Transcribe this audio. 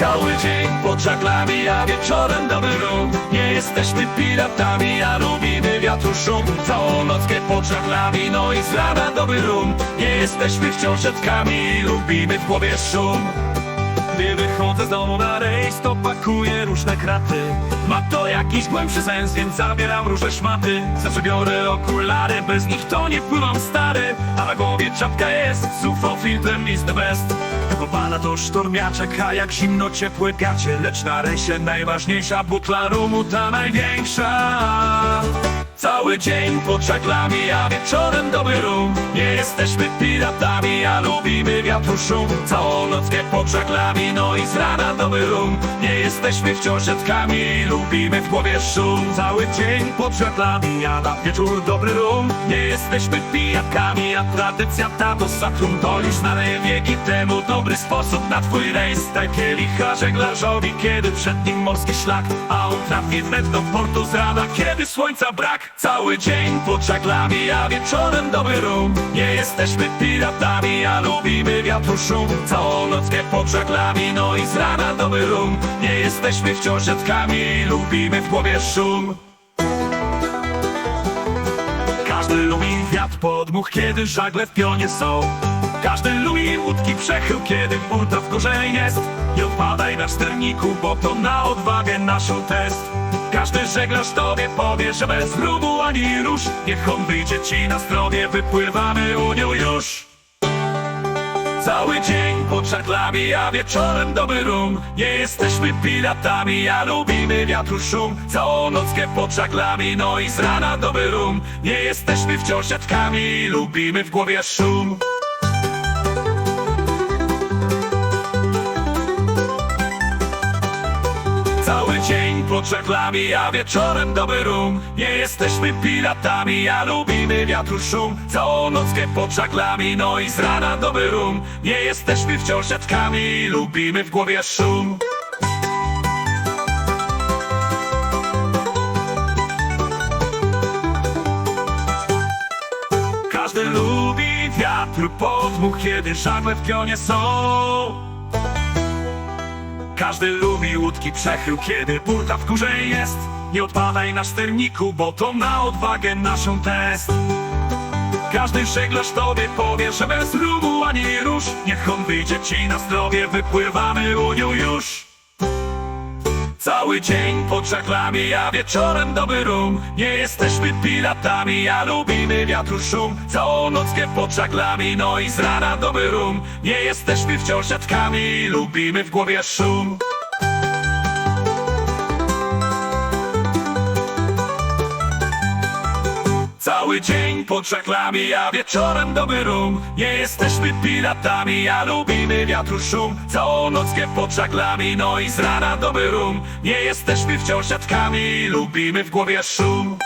Cały dzień pod żaglami, a wieczorem dobry rum Nie jesteśmy piratami, a lubimy wiatru szum. Całą nockę pod żaglami, no i z rana dobry rum. Nie jesteśmy wciąż setkami, lubimy w głowie szum. Gdy wychodzę z domu na rejs, to pakuję różne kraty. Ma to jakiś głębszy sens, więc zabieram różne szmaty. Zawsze biorę okulary, bez nich to nie pływam stary. A na głowie czapka jest, z UFO filtrem is the best Kopana to sztormiaczek, a jak zimno ciepłe gacie Lecz na rejsie najważniejsza butla rumu ta największa. Cały dzień pod żaglami, a wieczorem dobry rum Nie jesteśmy piratami, a wiatru szum Całą nockę pod żaglami, no i z rana dobry rum. Nie jesteśmy wciąż setkami, lubimy w głowie szum. Cały dzień pod żaglami, a na wieczór dobry rum. Nie jesteśmy pijatkami, a tradycja ta to sakrum. To już znane wieki temu dobry sposób na twój rejs. Daj kielicha żeglarzowi, kiedy przed nim morski szlak. A on trafi wnet do portu z rana, kiedy słońca brak. Cały dzień pod żaglami, a wieczorem dobry rum jesteśmy piratami, a lubimy wiatru szum. Całą nockę pod żaglami, no i z rana dobry rum. Nie jesteśmy wciąż setkami, lubimy w głowie szum. Każdy lubi wiatr podmuch, kiedy żagle w pionie są. Każdy lubi łódki przechył, kiedy burta w górze jest. Nie odpadaj na sterniku, bo to na odwagę naszą test Każdy żeglarz tobie powie, że bez rumu ani rusz Niech on wyjdzie ci na zdrowie, wypływamy Unią już. Cały dzień pod żaglami, a wieczorem dobry rum. Nie jesteśmy piratami, a lubimy wiatru szum. Całą nockę pod żaglami, no i z rana dobry rum. Nie jesteśmy wciąż siatkami, lubimy w głowie szum Cały dzień pod żaglami, a wieczorem dobry rum. Nie jesteśmy piratami, a lubimy wiatru szum. Całą nockę pod żaglami, no i z rana dobry rum. Nie jesteśmy wciąż siatkami, lubimy w głowie szum. Każdy lubi wiatr podmuch, kiedy żagle w pionie są każdy lubi łódki przechył, kiedy burta w górze jest. Nie odpadaj na sterniku, bo to na odwagę naszą test. Każdy żeglarz tobie powie, że bez rumu ani rusz. Niech on wyjdzie ci na zdrowie, wypływamy Unią już Cały dzień pod żaglami, a wieczorem dobry rum. Nie jesteśmy piratami, a lubimy wiatru szum. Całą nockę pod żaglami, no i z rana dobry rum. Nie jesteśmy wciąż siatkami, lubimy w głowie szum Cały dzień pod żaglami, a wieczorem dobry rum. Nie jesteśmy piratami, a lubimy wiatru szum. Całą nockę pod żaglami, no i z rana dobry rum. Nie jesteśmy wciąż siatkami, lubimy w głowie szum